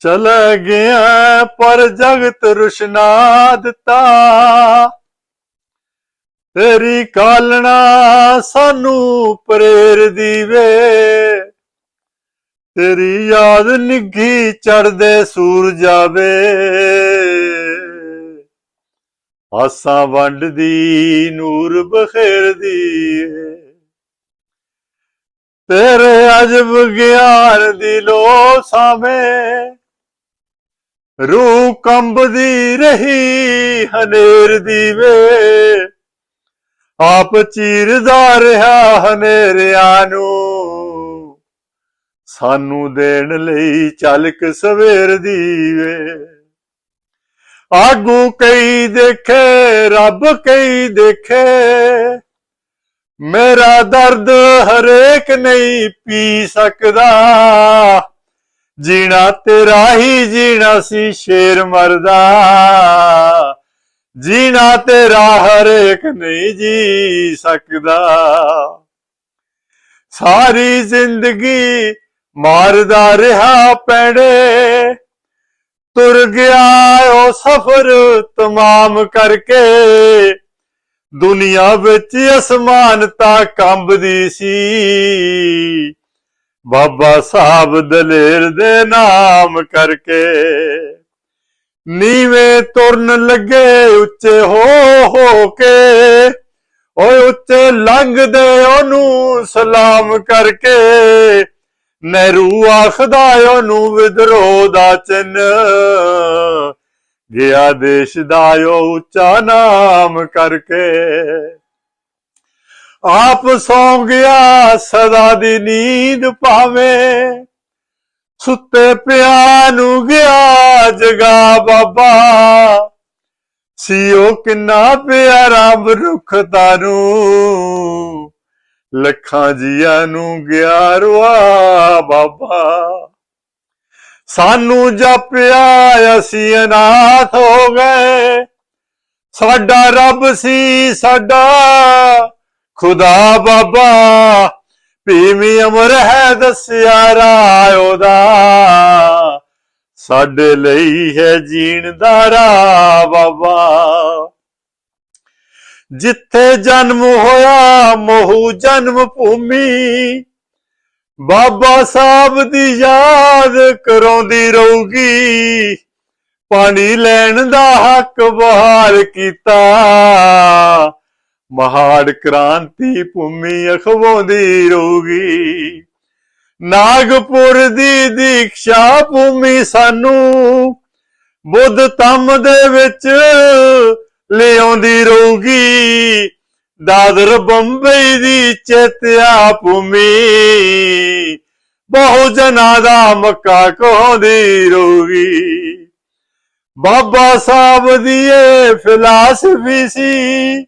ਚਲ ਗਿਆ ਪਰ ਜਗਤ ਰੁਸ਼ਨਾ ਦਿੱਤਾ। ਤੇਰੀ ਕਾਲਣਾ ਸਾਨੂੰ ਪ੍ਰੇਰ ਦੀਵੇ। ਤੇਰੀ ਯਾਦ ਨਿੱਘੀ ਚੜਦੇ ਸੂਰਜ ਆਵੇ। ਆਸਾਂ ਵੰਡਦੀ, ਨੂਰ ਬਖੇਰਦੀ ਤੇਰੇ ਅਜਬ ਗਿਆਨ ਦੀ ਲੋ ਸਾਵੇਂ। ਰੂਹ ਕੰਬਦੀ ਰਹੀ ਹਨੇਰ ਦੀ ਵੇ। ਆਪ ਚੀਰਦਾ ਰਿਹਾ ਹਨੇਰਿਆਂ ਨੂੰ। ਸਾਨੂੰ ਦੇਣ ਲਈ ਚਲਕ ਸਵੇਰ ਦੀ ਵੇ। ਆਗੂ ਕਈ ਦੇਖੇ, ਰੱਬ ਕਈ ਦੇਖੇ। ਮੇਰਾ ਦਰਦ ਹਰੇਕ ਨਹੀਂ ਪੀ ਸਕਦਾ। ਜੀਣਾ ਤੇਰਾ ਹੀ ਜੀਣਾ ਸੀ, ਸ਼ੇਰ ਮਰਦਾ। ਜੀਣਾ ਤੇਰਾ ਹਰੇਕ ਨਹੀਂ ਜੀ ਸਕਦਾ। ਸਾਰੀ ਜ਼ਿੰਦਗੀ ਮਾਰਦਾ ਰਿਹਾ ਪੈੜੇ ਤੁਰ ਗਿਆ ਉਹ ਸਫ਼ਰ ਤਮਾਮ ਕਰਕੇ। ਦੁਨੀਆ ਵਿੱਚ ਅਸਮਾਨਤਾ ਕੰਬਦੀ ਸੀ। ਬਾਬਾ ਸਾਹਿਬ ਦਲੇਰ ਦੇ ਨਾਮ ਕਰਕੇ। ਨੀਵੇਂ ਤੁਰਨ ਲੱਗੇ ਉੱਚੇ ਹੋ ਹੋ ਕੇ। ਓਏ ਉੱਚੇ ਲੰਘਦੇ ਉਹਨੂੰ ਸਲਾਮ ਕਰਕੇ। ਨਹਿਰੂ ਆਖਦਾ ਉਹਨੂੰ ਵਿਦਰੋਹ ਦਾ ਚਿੰਨ ਗਿਆ ਦੇਸ਼ ਦਾ ਉਹ ਉੱਚਾ ਨਾਮ ਕਰਕੇ। ਆਪ ਸੌਂ ਗਿਆ ਸਦਾ ਦੀ ਨੀਂਦ ਪਾਵੇਂ ਸੁੱਤੇ ਪਿਆ ਨੂੰ ਗਿਆ ਜਗਾ ਬਾਬਾ। ਸੀਓ ਕਿੰਨਾ ਪਿਆਰਾ ਬਰੁਖ ਤਾਰੂ ਲੱਖਾਂ ਜੀਆਂ ਨੂੰ ਗਿਆ ਰਵਾ ਬਾਬਾ। ਸਾਨੂੰ ਜਪਿਆ ਅਸੀਂ ਅਨਾਥ ਹੋ ਗਏ, ਸਾਡਾ ਰੱਬ ਸੀ ਸਾਡਾ ਖੁਦਾ ਬਾਬਾ, ਭੀਮੀ ਅਮਰ ਹੈ ਦੱਸਿਆ ਰਾਹ ਉਹਦਾ। ਸਾਡੇ ਲਈ ਹੈ ਜੀਣ ਦਾ ਰਾਹ ਬਾਬਾ। ਜਿੱਥੇ ਜਨਮ ਹੋਇਆ, ਮੋਹੂ ਜਨਮ ਭੂਮੀ। ਬਾਬਾ ਸਾਹਿਬ ਦੀ ਯਾਦ ਕਰਾਉਂਦੀ ਰਹੂਗੀ। ਪਾਣੀ ਲੈਣ ਦਾ ਹੱਕ ਬਹਾਲ ਕੀਤਾ। ਮਹਾੜ ਕ੍ਰਾਂਤੀ ਭੂਮੀ ਅਖਵਾਉਂਦੀ ਰਹੂਗੀ ਨਾਗਪੁਰ ਦੀ ਦੀਕਸ਼ਾ ਭੂਮੀ ਸਾਨੂੰ ਬੁੱਧ ਤਮ ਦੇ ਵਿੱਚ ਲਿਆਉਂਦੀ ਰਹੂਗੀ ਦਾਦਰ ਬੰਬਈ ਦੀ ਚੇਤਿਆ ਭੂਮੀ ਬਹੁ ਜਨਾਂ ਦਾ ਮੱਕਾ ਕਹਾਉਂਦੀ ਰਹੂਗੀ ਬਾਬਾ ਸਾਹਿਬ ਦੀ ਇਹ ਫਿਲਾਸਫੀ ਸੀ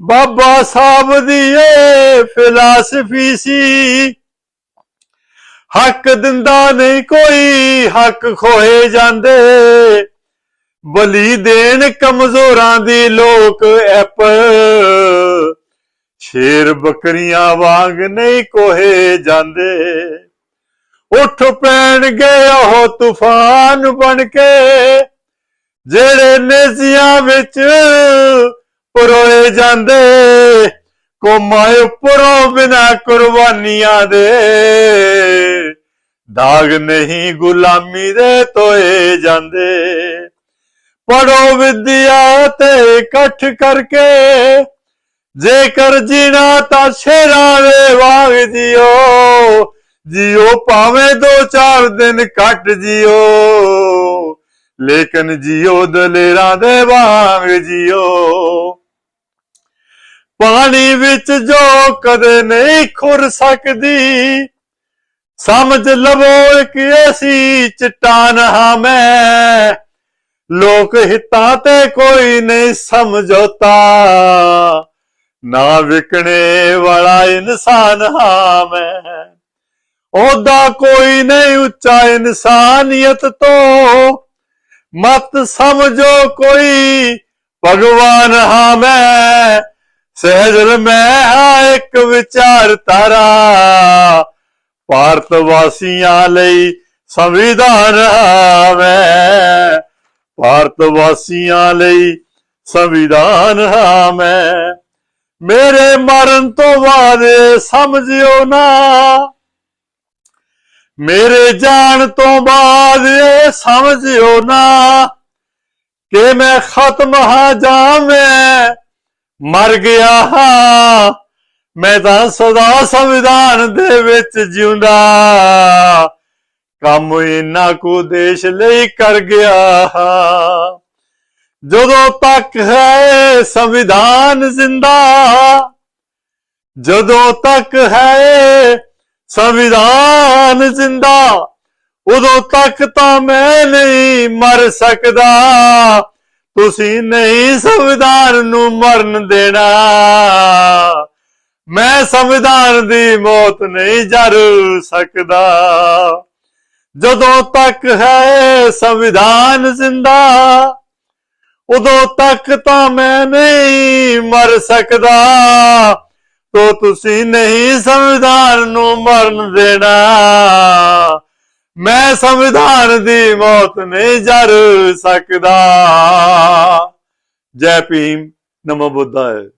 ਬਾਬਾ ਸਾਹਿਬ ਦੀ ਇਹ ਫਿਲਾਸਫੀ ਸੀ। ਹੱਕ ਦਿੰਦਾ ਨਹੀਂ ਕੋਈ, ਹੱਕ ਖੋਏ ਜਾਂਦੇ। ਬਲੀ ਦੇਣ ਕਮਜ਼ੋਰਾਂ ਦੀ ਲੋਕ ਐਪ। ਸ਼ੇਰ ਬੱਕਰੀਆਂ ਵਾਂਗ ਨਹੀਂ ਕੋਹੇ ਜਾਂਦੇ। ਉੱਠ ਪੈਣਗੇ ਉਹ ਤੂਫਾਨ ਬਣ ਕੇ, ਜਿਹੜੇ ਨੇਜ਼ੀਆਂ ਵਿੱਚ ਪਰੋਏ ਜਾਂਦੇ ਕੋਮਾਏ ਉੱਪਰੋਂ ਬਿਨਾ ਕੁਰਬਾਨੀਆਂ ਦੇ। ਦਾਗ ਨਹੀਂ ਗੁਲਾਮੀ ਦੇ ਤੋਏ ਜਾਂਦੇ। ਪੜੋ ਵਿਦਿਆ ਤੇ ਇਕੱਠ ਕਰਕੇ, ਜੇਕਰ ਜੀਣਾ ਤਾਂ ਸ਼ੇਰਾਂ ਦੇ ਵਾਂਗ ਜਿਓ। ਜਿਓ ਭਾਵੇਂ ਦੋ ਚਾਰ ਦਿਨ ਕੱਟ ਜਿਓ, ਲੇਕਿਨ ਜਿਓ ਦਲੇਰਾਂ ਦੇ ਵਾਂਗ ਜਿਓ। ਪਾਣੀ ਵਿੱਚ ਜੋ ਕਦੇ ਨਹੀਂ ਖੁਰ ਸਕਦੀ, ਸਮਝ ਲਵੋ ਇੱਕ ਐਸੀ ਚਟਾਨ, ਹਾਂ ਮੈਂ ਲੋਕ ਹਿੱਤਾਂ ਤੇ ਕੋਈ ਨਹੀਂ ਸਮਝੋਤਾ। ਨਾ ਵਿਕਣੇ ਵਾਲਾ ਇਨਸਾਨ, ਹਾਂ ਮੈਂ ਉਹਦਾ ਕੋਈ ਨਹੀਂ ਉੱਚਾ ਇਨਸਾਨੀਅਤ ਤੋਂ। ਮਤ ਸਮਝੋ ਕੋਈ ਭਗਵਾਨ, ਹਾਂ ਮੈਂ ਸਹਿਜਲ ਮੈਂ ਹਾਂ ਇੱਕ ਵਿਚਾਰ ਤਾਰਾ ਭਾਰਤ ਵਾਸੀਆਂ ਲਈ ਸੰਵਿਧਾਨ ਮੈਂ ਭਾਰਤ ਵਾਸੀਆਂ ਲਈ ਸੰਵਿਧਾਨ ਹਾਂ ਮੈਂ ਮੇਰੇ ਮਰਨ ਤੋਂ ਬਾਅਦ ਇਹ ਸਮਝਿਓ ਨਾ। ਮੇਰੇ ਜਾਣ ਤੋਂ ਬਾਅਦ ਇਹ ਸਮਝਿਓ ਨਾ ਕਿ ਮੈਂ ਖਤਮ ਹਾਂ ਜਾਂ ਮੈਂ ਮਰ ਗਿਆ। ਹਾਂ ਮੈਂ ਤਾਂ ਸਦਾ ਸੰਵਿਧਾਨ ਦੇ ਵਿੱਚ ਜਿਉਂਦਾ। ਕੰਮ ਇਨਾ ਕੋ ਦੇਸ਼ ਲਈ ਕਰ ਗਿਆ। ਹਾਂ ਜਦੋਂ ਤੱਕ ਹੈ ਸੰਵਿਧਾਨ ਜ਼ਿੰਦਾ, ਜਦੋਂ ਤੱਕ ਹੈ ਸੰਵਿਧਾਨ ਜ਼ਿੰਦਾ, ਉਦੋਂ ਤੱਕ ਤਾਂ ਮੈਂ ਨਹੀਂ ਮਰ ਸਕਦਾ। ਤੁਸੀਂ ਨਹੀਂ ਸੰਵਿਧਾਨ ਨੂੰ ਮਰਨ ਦੇਣਾ। ਮੈਂ ਸੰਵਿਧਾਨ ਦੀ ਮੌਤ ਨਹੀਂ ਜਰ ਸਕਦਾ। ਜਦੋਂ ਤੱਕ ਹੈ ਸੰਵਿਧਾਨ ਜ਼ਿੰਦਾ, ਉਦੋਂ ਤੱਕ ਤਾਂ ਮੈਂ ਨਹੀਂ ਮਰ ਸਕਦਾ। ਤੋ ਤੁਸੀਂ ਨਹੀਂ ਸੰਵਿਧਾਨ ਨੂੰ ਮਰਨ ਦੇਣਾ। ਮੈਂ ਸੰਵਿਧਾਨ ਦੀ ਮੌਤ ਨਹੀਂ ਜਰ ਸਕਦਾ। ਜੈ ਭੀਮ ਨਮੋ ਬੁੱਧਾਏ।